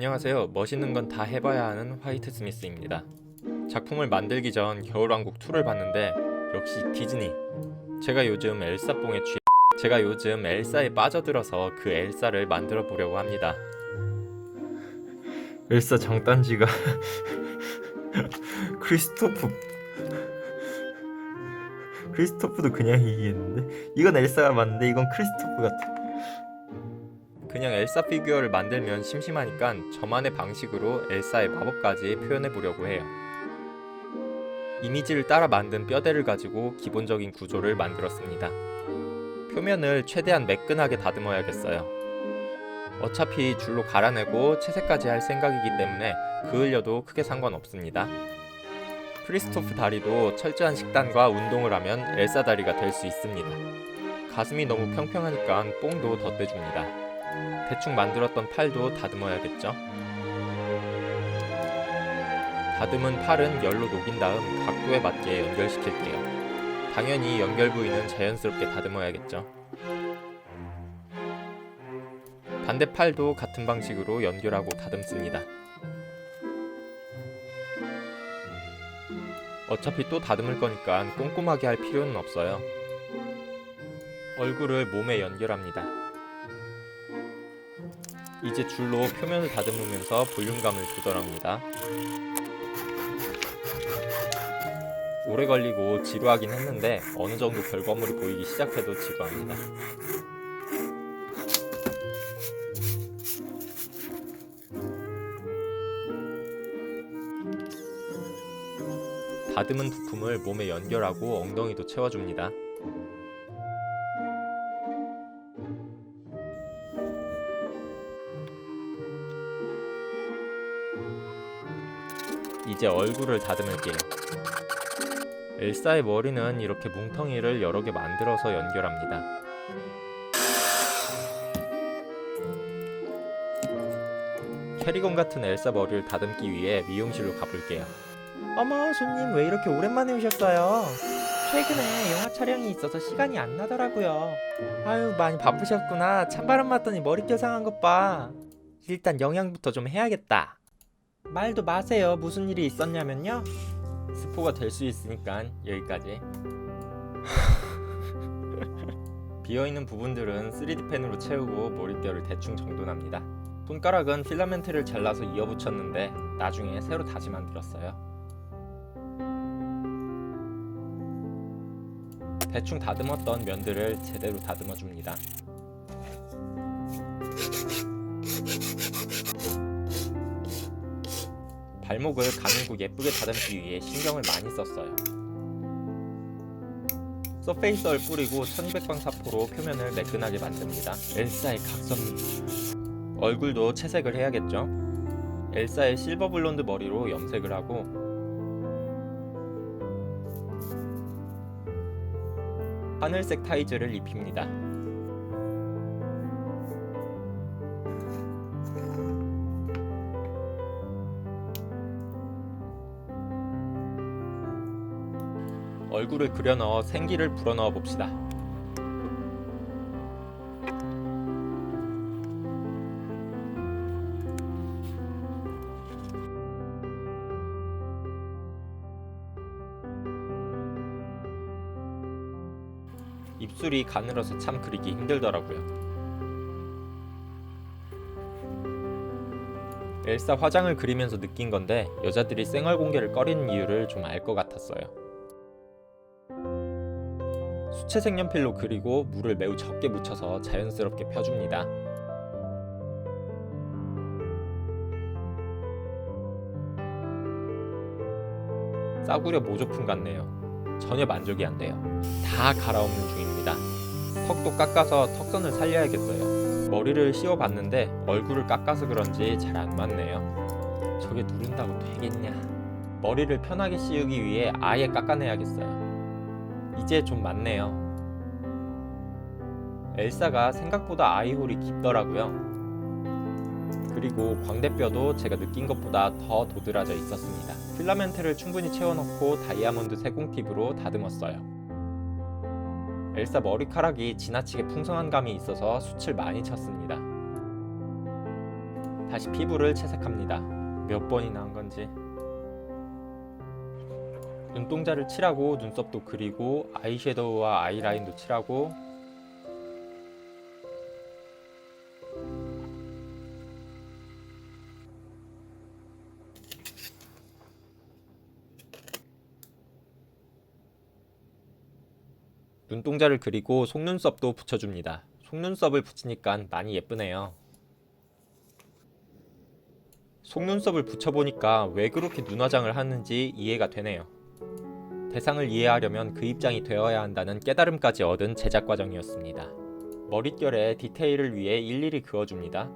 안녕하세요. 멋있는 건 다 해봐야 하는 화이트 스미스입니다. 작품을 만들기 전 겨울왕국 2를 봤는데 역시 디즈니. 제가 요즘 엘사뽕에 취 제가 요즘 엘사에 빠져들어서 그 엘사를 만들어 보려고 합니다. 엘사 장단지가 크리스토프 크리스토프도 그냥 이기겠는데 이건 엘사가 맞는데 이건 크리스토프 같아. 그냥 엘사 피규어를 만들면 심심하니까 저만의 방식으로 엘사의 마법까지 표현해 보려고 해요. 이미지를 따라 만든 뼈대를 가지고 기본적인 구조를 만들었습니다. 표면을 최대한 매끈하게 다듬어야겠어요. 어차피 줄로 갈아내고 채색까지 할 생각이기 때문에 그을려도 크게 상관없습니다. 크리스토프 다리도 철저한 식단과 운동을 하면 엘사 다리가 될 수 있습니다. 가슴이 너무 평평하니까 뽕도 덧대줍니다. 대충 만들었던 팔도 다듬어야겠죠. 다듬은 팔은 열로 녹인 다음 각도에 맞게 연결시킬게요. 당연히 연결 부위는 자연스럽게 다듬어야겠죠. 반대 팔도 같은 방식으로 연결하고 다듬습니다. 어차피 또 다듬을 거니까 꼼꼼하게 할 필요는 없어요. 얼굴을 몸에 연결합니다. 이제 줄로 표면을 다듬으면서 볼륨감을 조절합니다. 오래 걸리고 지루하긴 했는데 어느 정도 결과물이 보이기 시작해도 지루합니다. 다듬은 부품을 몸에 연결하고 엉덩이도 채워줍니다. 이제 얼굴을 다듬을게요. 엘사의 머리는 이렇게 뭉텅이를 여러 개 만들어서 연결합니다. 캐리건 같은 엘사 머리를 다듬기 위해 미용실로 가볼게요. 어머 손님 왜 이렇게 오랜만에 오셨어요? 최근에 영화 촬영이 있어서 시간이 안 나더라고요. 아유 많이 바쁘셨구나. 찬바람 맞더니 머릿결 상한 것 봐. 일단 영양부터 좀 해야겠다. 말도 마세요. 무슨 일이 있었냐면요. 스포가 될 수 있으니까 여기까지. 비어있는 부분들은 3D 펜으로 채우고 머릿결을 대충 정돈합니다. 손가락은 필라멘트를 잘라서 이어붙였는데 나중에 새로 다시 만들었어요. 대충 다듬었던 면들을 제대로 다듬어 줍니다. 발목을 가늘고 예쁘게 다듬기 위해 신경을 많이 썼어요. 서페이스얼 뿌리고 1200방 사포로 표면을 매끈하게 만듭니다. 엘사의 각선미. 얼굴도 채색을 해야겠죠? 엘사의 실버 블론드 머리로 염색을 하고 하늘색 타이즈를 입힙니다. 얼굴을 그려 넣어 생기를 불어 넣어 봅시다. 입술이 가늘어서 참 그리기 힘들더라고요. 엘사 화장을 그리면서 느낀 건데 여자들이 쌩얼 공개를 꺼리는 이유를 좀 알 것 같았어요. 수채 색연필로 그리고 물을 매우 적게 묻혀서 자연스럽게 펴줍니다. 싸구려 모조품 같네요. 전혀 만족이 안 돼요. 다 갈아엎는 중입니다. 턱도 깎아서 턱선을 살려야겠어요. 머리를 씌워봤는데 얼굴을 깎아서 그런지 잘 안 맞네요. 저게 누른다고 되겠냐? 머리를 편하게 씌우기 위해 아예 깎아내야겠어요. 이제 좀 맞네요. 엘사가 생각보다 아이홀이 깊더라고요. 그리고 광대뼈도 제가 느낀 것보다 더 도드라져 있었습니다. 필라멘트를 충분히 채워넣고 다이아몬드 세공 팁으로 다듬었어요. 엘사 머리카락이 지나치게 풍성한 감이 있어서 숱을 많이 쳤습니다. 다시 피부를 채색합니다. 몇 번이나 한 건지. 눈동자를 칠하고 눈썹도 그리고 아이섀도우와 아이라인도 칠하고 눈동자를 그리고 속눈썹도 붙여줍니다. 속눈썹을 붙이니까 많이 예쁘네요. 속눈썹을 붙여보니까 왜 그렇게 눈화장을 하는지 이해가 되네요. 대상을 이해하려면 그 입장이 되어야 한다는 깨달음까지 얻은 제작 과정이었습니다. 머릿결에 디테일을 위해 일일이 그어줍니다.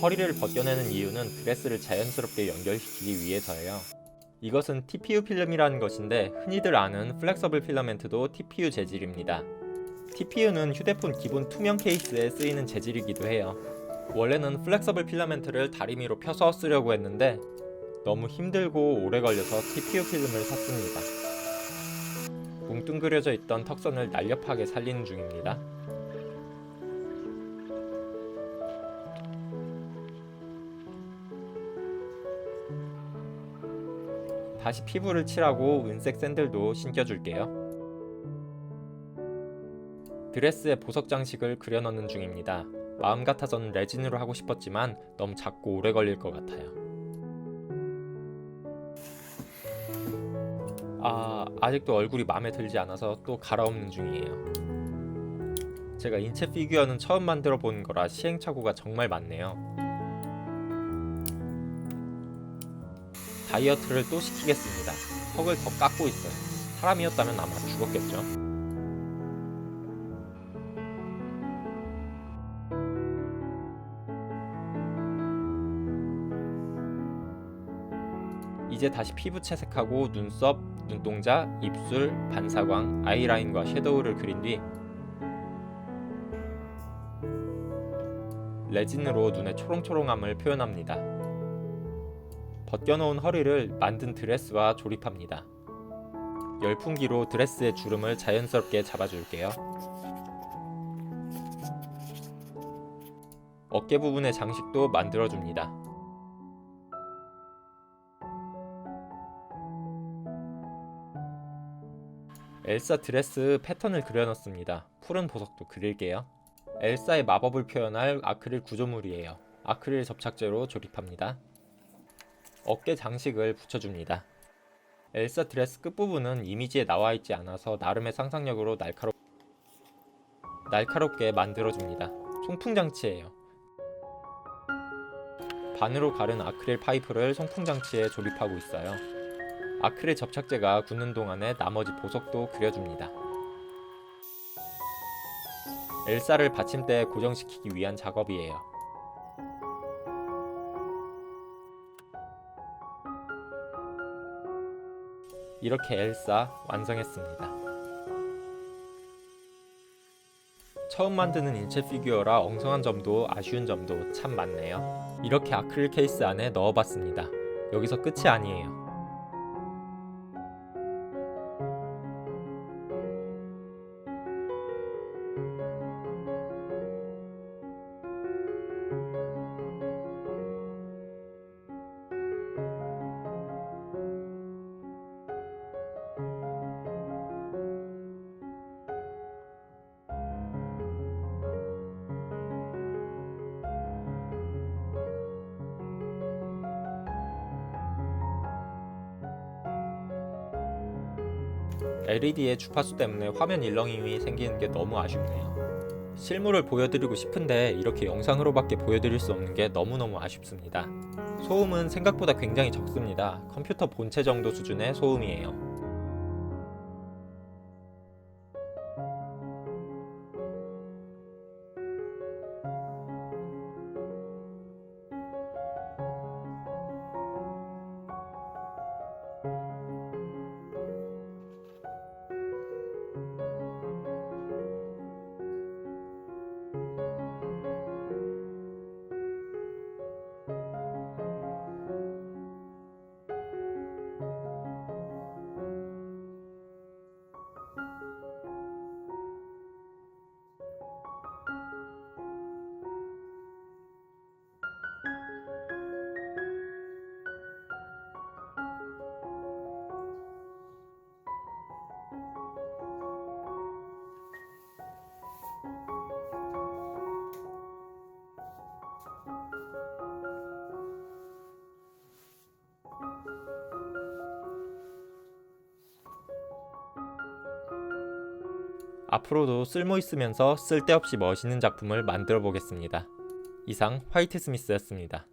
허리를 벗겨내는 이유는 드레스를 자연스럽게 연결시키기 위해서예요. 이것은 TPU 필름이라는 것인데 흔히들 아는 플렉서블 필라멘트도 TPU 재질입니다. TPU는 휴대폰 기본 투명 케이스에 쓰이는 재질이기도 해요. 원래는 플렉서블 필라멘트를 다리미로 펴서 쓰려고 했는데 너무 힘들고 오래 걸려서 TPU 필름을 샀습니다. 뭉뚱그려져 있던 턱선을 날렵하게 살리는 중입니다. 다시 피부를 칠하고 은색 샌들도 신겨줄게요. 드레스에 보석 장식을 그려 넣는 중입니다. 마음 같아선 레진으로 하고 싶었지만 너무 작고 오래 걸릴 것 같아요. 아, 아직도 얼굴이 마음에 들지 않아서 또 갈아엎는 중이에요. 제가 인체 피규어는 처음 만들어 보는 거라 시행착오가 정말 많네요. 다이어트를 또 시키겠습니다. 턱을 더 깎고 있어요. 사람이었다면 아마 죽었겠죠. 이제 다시 피부 채색하고 눈썹, 눈동자, 입술, 반사광, 아이라인과 섀도우를 그린 뒤 레진으로 눈의 초롱초롱함을 표현합니다. 벗겨놓은 허리를 만든 드레스와 조립합니다. 열풍기로 드레스의 주름을 자연스럽게 잡아줄게요. 어깨 부분의 장식도 만들어줍니다. 엘사 드레스 패턴을 그려놨습니다. 푸른 보석도 그릴게요. 엘사의 마법을 표현할 아크릴 구조물이에요. 아크릴 접착제로 조립합니다. 어깨 장식을 붙여줍니다. 엘사 드레스 끝부분은 이미지에 나와 있지 않아서 나름의 상상력으로 날카롭 날카롭게 만들어줍니다. 송풍 장치예요. 반으로 가른 아크릴 파이프를 송풍 장치에 조립하고 있어요. 아크릴 접착제가 굳는 동안에 나머지 보석도 그려줍니다. 엘사를 받침대에 고정시키기 위한 작업이에요. 이렇게 엘사 완성했습니다. 처음 만드는 인체 피규어라 엉성한 점도 아쉬운 점도 참 많네요. 이렇게 아크릴 케이스 안에 넣어봤습니다. 여기서 끝이 아니에요. LED의 주파수 때문에 화면 일렁임이 생기는 게 너무 아쉽네요. 실물을 보여드리고 싶은데 이렇게 영상으로밖에 보여드릴 수 없는 게 너무너무 아쉽습니다. 소음은 생각보다 굉장히 적습니다. 컴퓨터 본체 정도 수준의 소음이에요. 앞으로도 쓸모 있으면서 쓸데없이 멋있는 작품을 만들어 보겠습니다. 이상 화이트 스미스였습니다.